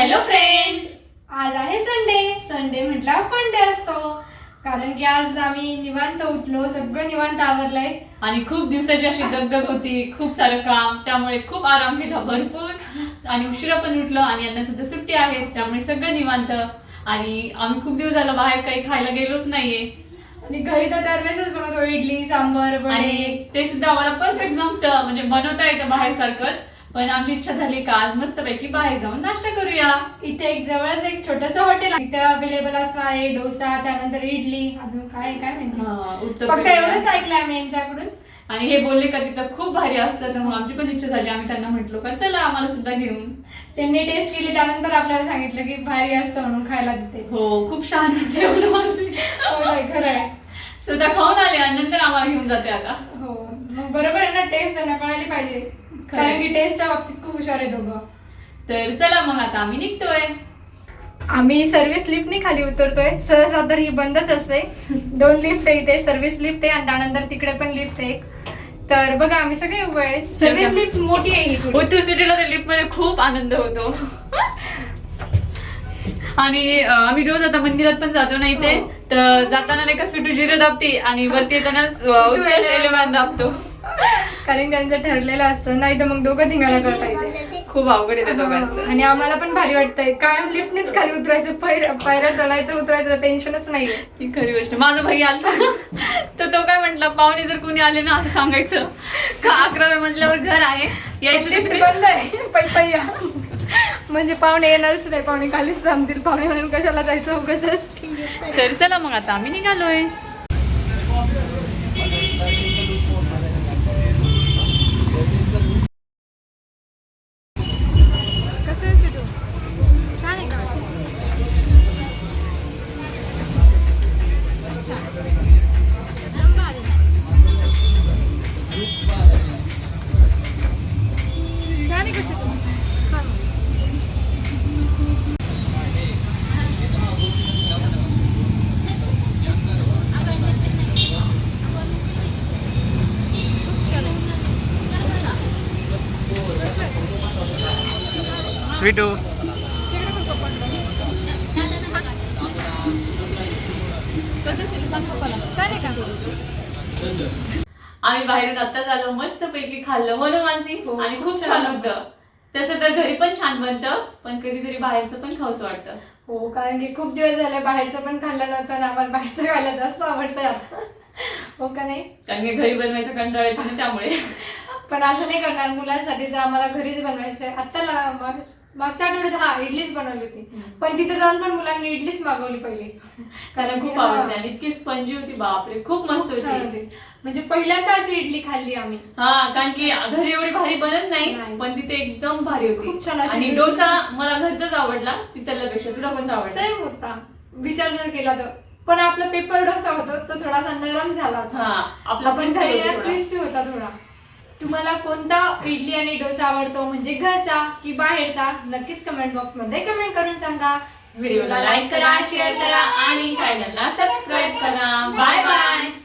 Hello friends आज आहे Sunday Sunday म्हटल्यावर फन डे असतो. कारण की आज आम्ही निवांत उठलो सगळं निवांत आवरलंय. आणि खूप दिवसाची अशी दगदग होती. खूप सारं काम त्यामुळे खूप आराम केला भरपूर. आणि उशिरा पण उठलो आणि यांना सुद्धा सुट्टी आहे त्यामुळे सगळं निवांत. आणि आम्ही खूप दिवस झालं बाहेर काही खायला गेलोच नाहीये. आणि घरी तर दरवेळेसच बनवतो इडली सांबर आणि ते सुद्धा आम्हाला परफेक्ट जमतं. म्हणजे बनवता येतं बाहेर सारखंच पण आमची इच्छा झाली का आज मस्तपैकी बाहेर जाऊन नाश्ता करूया. इथे एक जवळच एक छोटस हॉटेल आहे. तिथे अवेलेबल असणार आहे डोसा त्यानंतर इडली अजून काय काय माहिती? हा, उत्तर फक्त प्रदेश. एवढंच ऐकलंय आम्ही यांच्याकडून. आणि हे बोलले का तिथं खूप भारी असतं त्यामुळे आमची पण इच्छा झाली. आम्ही त्यांना म्हटलो का चला आम्हाला सुद्धा घेऊन. त्यांनी टेस्ट केली त्यानंतर आपल्याला सांगितलं की भारी असतं म्हणून खायला तिथे. हो खूप छान होते एवढं माझे. होय, खरं आहे. सुद्धा खाऊन आले आणि नंतर आम्हाला घेऊन जाते आता. हो मग बरोबर आहे ना टेस्ट त्यांना कळाली पाहिजे. कारण की टेस्टच्या बाबतीत खूप हुशार आहे दोघं. तर चला मग आता आम्ही निघतोय. आम्ही सर्व्हिस लिफ्टने खाली उतरतोय. सहसा तर ही बंदच असते. दोन लिफ्ट आहे इथे. सर्व्हिस लिफ्ट आहे आणि त्यानंतर तिकडे पण लिफ्ट आहे तर बघा आम्ही सगळे उभे आहे सर्व्हिस लिफ्ट मोठी आहे ही सिटीला त्या लिफ्टमध्ये खूप आनंद होतो. आणि अं, आम्ही रोज आता मंदिरात पण जातो ना इथे. हो. तर जाताना नाही का सुटू जिरो दाबते आणि वरती येताना उत्कर्ष दाबतो. कारण त्यांचं ठरलेलं असतं नाही तर मग दोघं धिंगाणा करता येते. खूप अवघड आहे त्या दोघांचं. आणि आम्हाला पण भारी वाटतंय. कायम लिफ्टनेच खाली उतरायचं पायऱ्या पायऱ्या चढायचं उतरायचं टेन्शनच नाहीये. ही खरी गोष्ट. माझा भाई आलता. तर तो काय म्हटला पाहुणे जर कोणी आले ना असं सांगायचं. का अकराव्या मजल्यावर घर आहे. यायचं लिफ्ट बंद आहे. पै पै या. म्हणजे पाहुणे येणारच नाही. पाहुणे खालीच थांबतील. पाहुणे म्हणून कशाला जायचं उगाच तर चला मग आता आम्ही निघालोय. स्वीटू आम्ही बाहेरून आत्ताच आलो मस्त पैकी खाल्लं. हो ना मानसी? हो, आणि खूप छान होतं. तसं तर घरी पण छान बनतं पण कधीतरी बाहेरचं पण खाऊच वाटतं. हो कारण की खूप दिवस झाले बाहेरचं पण खाल्लं नव्हतं आणि आम्हाला बाहेरचं खायला जास्त आवडतं. आता हो का नाही? कारण की घरी बनवायचं कंटाळा येतो ना त्यामुळे. पण असं नाही करणार मुलांसाठी जर आम्हाला घरीच बनवायचं आहे आत्ता मागच्या आठवड्यात हा इडलीच बनवली होती. पण तिथे जाऊन पण मुलांनी इडलीच मागवली पहिली. कारण खूप. आवडते आणि इतकी स्पंजी होती बापरे खूप मस्त खूप छान होती. होती म्हणजे पहिल्यांदा अशी इडली खाल्ली आम्ही. हा कारण की घरी एवढी भारी बनत नाही नाही. पण तिथे एकदम भारी होती. खूप छान अशी आणि. डोसा मला घरचाच आवडला तिथल्यापेक्षा तुला कोणता आवडला? सेम होता. विचार जर केला तर. पण आपला पेपर डोसा होता तो थोडासा नरम झाला होता. हा आपला पण. क्रिस्पी होता थोडा. तुम्हाला कोणता इडली आणि डोसा आवडतो म्हणजे घरचा की बाहेरचा नक्कीच कमेंट बॉक्समध्ये कमेंट करून सांगा. व्हिडिओला लाईक करा शेअर करा आणि चॅनलला सबस्क्राईब करा. Bye bye